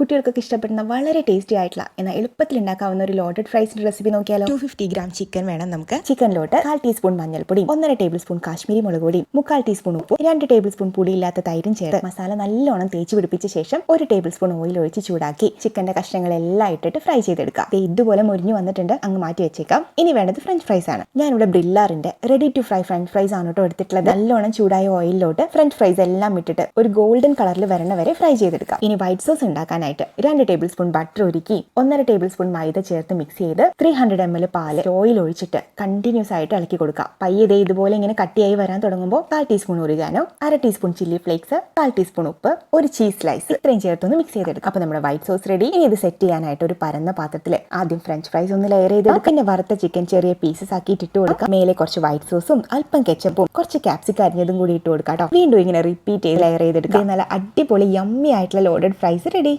കുട്ടികൾക്കൊക്കെ ഇഷ്ടപ്പെടുന്ന വളരെ ടേസ്റ്റി ആയിട്ടുള്ള എന്നാൽ എളുപ്പത്തിൽ ഉണ്ടാക്കാവുന്ന ഒരു ലോഡഡ് ഫ്രൈസിന്റെ റെസിപ്പി നോക്കിയാലോ? ടു ഫിഫ്റ്റി ഗ്രാം ചിക്കൻ വേണം നമുക്ക്. ചിക്കനിലോട്ട് കാൽ ടീസ്പൂൺ മഞ്ഞൾപ്പൊടി ഒന്നര ടേബിൾ സ്പൂൺ കാശ്മീരി മുളക് പൊടി മുക്കാൽ ടീസ്പൂൺ ഉപ്പ് രണ്ട് ടേബിൾ സ്പൂൺ പൊടിയില്ലാത്ത തൈരും ചേർത്ത് മസാല നല്ലോണം തേച്ച് പിടിപ്പിച്ച ശേഷം ഒരു ടേബിൾ സ്പൂൺ ഓയിൽ ഒഴിച്ച് ചൂടാക്കി ചിക്കന്റെ കഷ്ണങ്ങളെല്ലാം ഇട്ടിട്ട് ഫ്രൈ ചെയ്തെടുക്കാം. ഇതുപോലെ മുരിഞ്ഞു വന്നിട്ടുണ്ട് അങ്ങ് മാറ്റി വെച്ചേക്കാം. ഇനി വേണ്ടത് ഫ്രഞ്ച് ഫ്രൈസ് ആണ്. ഞാനിവിടെ ബ്രില്ലാറിന്റെ ready to fry french fries ആണ് കേട്ടോ എടുത്തിട്ടുള്ളത്. നല്ലോണം ചൂടായ ഓയിലിലോട്ട് ഫ്രഞ്ച് ഫ്രൈസ് എല്ലാം ഇട്ടിട്ട് ഒരു ഗോൾഡൻ കളറിൽ വരണ വരെ ഫ്രൈ ചെയ്തെടുക്കാം. ഇനി വൈറ്റ് സോസ് ഉണ്ടാക്കാനായിട്ട് രണ്ട് ടേബിൾ സ്പൂൺ ബട്ടർ ഒരുക്കി ഒന്നര ടേബിൾ സ്പൂൺ മൈദ ചേർത്ത് മിക്സ് ചെയ്ത് ത്രീ ഹൺഡ്രഡ് എം എൽ പാൽ ഓയിൽ ഒഴിച്ചിട്ട് കണ്ടിന്യൂസ് ആയിട്ട് ഇളക്കി കൊടുക്കാം പയ്യെ ഇതുപോലെ ഇങ്ങനെ കട്ടിയായി വരാൻ തുടങ്ങുമ്പോൾ കാൽ ടീസ്പൂൺ ഉരുകാനോ അര ടീസ്പൂൺ ചില്ലി ഫ്ലേക്സ് കാൽ ടീസ്പൂൺ ഉപ്പ് ഒരു ചീസ് സ്ലൈസ് ഇത്രയും ചേർത്തൊന്ന് മിക്സ് ചെയ്തെടുക്കാം അപ്പോൾ നമ്മുടെ വൈറ്റ് സോസ് റെഡി ഇനി ഇത് സെറ്റ് ചെയ്യാനായിട്ട് ഒരു പരന്ന പാത്രത്തിൽ ആദ്യം ഫ്രഞ്ച് ഫ്രൈസ് ഒന്ന് ലെയർ ചെയ്ത് പിന്നെ വറുത്ത ചിക്കൻ ചെറിയ പീസസ് ആക്കിയിട്ട് ഇട്ട് കൊടുക്കാം മേലെ കുറച്ച് വൈറ്റ് സോസും അല്പം കെച്ചപ്പും കുറച്ച് ക്യാപ്സിക്കം അരിഞ്ഞതും കൂടി ഇട്ട് കൊടുക്കാം കേട്ടോ. വീണ്ടും ഇങ്ങനെ റിപ്പീറ്റ് ചെയ്ത് ലെയർ ചെയ്തെടുക്കാം നല്ല അടിപൊളി യമ്മി ആയിട്ടുള്ള ലോഡഡ് ഫ്രൈസ് റെഡി